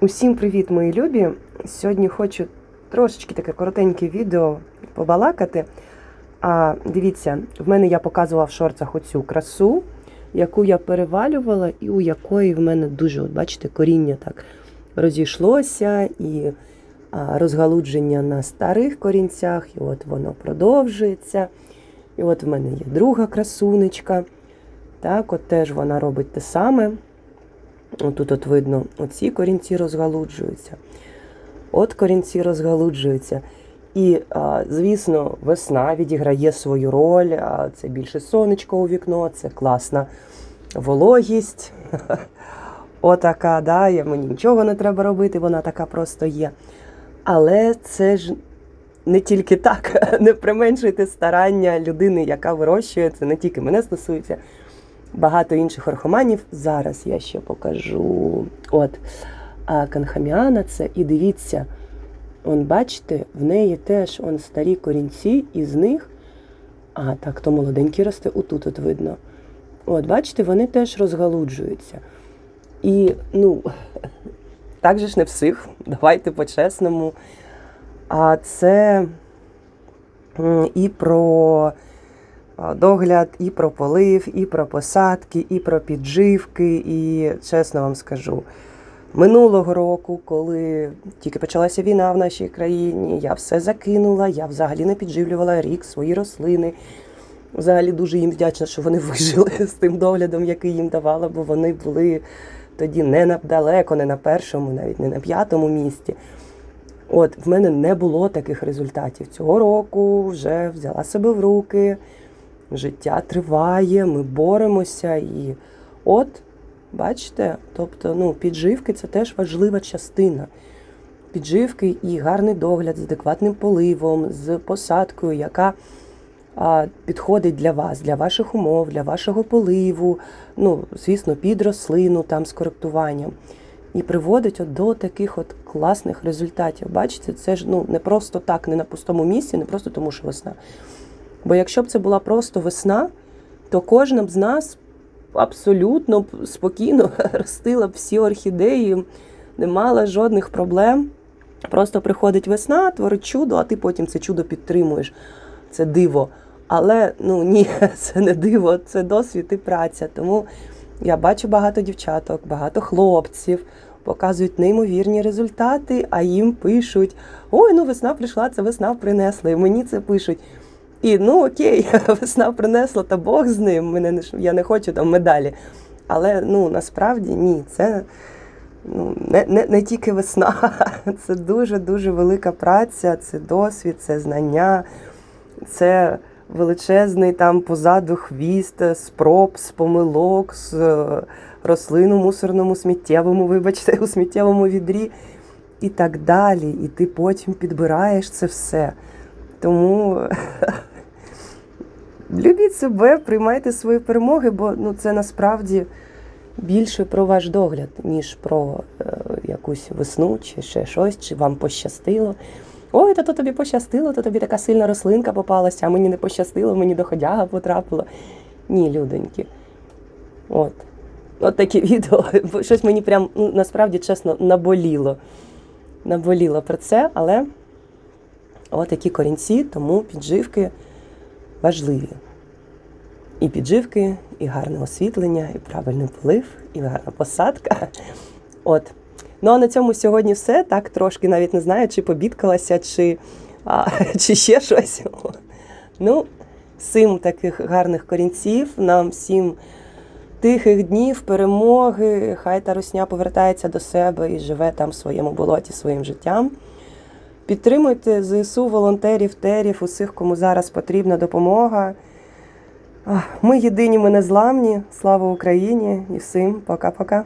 Усім привіт, мої любі! Сьогодні хочу трошечки таке коротеньке відео побалакати. А дивіться, в мене я показувала в шорцах оцю красу, яку я перевалювала, і у якої в мене дуже, от бачите, коріння так розійшлося, і розгалудження на старих корінцях, і от воно продовжується. І от в мене є друга красунечка. Так, от теж вона робить те саме. Отут от видно, оці корінці розгалуджуються. От корінці розгалуджуються. І, звісно, весна відіграє свою роль. Це більше сонечко у вікно, це класна вологість. Отака, да, мені нічого не треба робити, вона така просто є. Але це ж не тільки так, не применшуйте старання людини, яка вирощує, це не тільки мене стосується багато інших орхоманів. Зараз я ще покажу. От канхаміана це і дивіться, он бачите, в неї теж он старі корінці, і з них. А, так, то молоденький росте, отут от видно. От, бачите, вони теж розгалуджуються. І, ну, так же ж не всіх, давайте по-чесному. А це і про догляд, і про полив, і про посадки, і про підживки. І чесно вам скажу, минулого року, коли тільки почалася війна в нашій країні, я все закинула, я взагалі не підживлювала рік свої рослини. Взагалі дуже їм вдячна, що вони вижили з тим доглядом, який їм давала, бо вони були тоді не на далеко, не на першому, навіть не на п'ятому місці. От в мене не було таких результатів. Цього року вже взяла себе в руки. Життя триває, ми боремося. І от, бачите, тобто, ну, підживки це теж важлива частина. Підживки і гарний догляд з адекватним поливом, з посадкою, яка підходить для вас, для ваших умов, для вашого поливу, ну, звісно, під рослину там з коректуванням. І приводить от до таких от класних результатів. Бачите, це ж ну, не просто так, не на пустому місці, не просто тому, що весна. Бо якщо б це була просто весна, то кожна б з нас абсолютно спокійно ростила б всі орхідеї, не мала жодних проблем. Просто приходить весна, творить чудо, а ти потім це чудо підтримуєш. Це диво. Але ну ні, це не диво, це досвід і праця. Тому я бачу багато дівчаток, багато хлопців показують неймовірні результати, а їм пишуть: ой, ну весна прийшла, це весна принесла. І мені це пишуть. І ну окей, весна принесла, та Бог з ним. Мене не я не хочу там медалі. Але ну насправді ні, це ну, не, не, не тільки весна, це дуже дуже велика праця, це досвід, це знання, це величезний там позаду хвіст, е, спроб, з помилок, з е, рослин у мусорному сміттєвому, вибачте, у сміттєвому відрі і так далі. І ти потім підбираєш це все. Тому любіть себе, приймайте свої перемоги, бо ну, це насправді більше про ваш догляд, ніж про е, якусь весну чи ще щось, чи вам пощастило. Ой, то, то тобі пощастило, то тобі така сильна рослинка попалася, а мені не пощастило, мені доходяга потрапила. Ні, людоньки. От. От таке відео. Щось мені прям ну, насправді чесно наболіло. Наболіло про це, але от такі корінці, тому підживки важливі. І підживки, і гарне освітлення, і правильний полив, і гарна посадка. От. Ну а на цьому сьогодні все. Так трошки навіть не знаю, чи побідкалася, чи, а, чи ще щось. Ну, всім таких гарних корінців, нам всім тихих днів, перемоги. Хай та русня повертається до себе і живе там в своєму болоті своїм життям. Підтримуйте ЗСУ, волонтерів, терів, усіх, кому зараз потрібна допомога. Ми єдині, ми незламні. Слава Україні і всім пока-пока.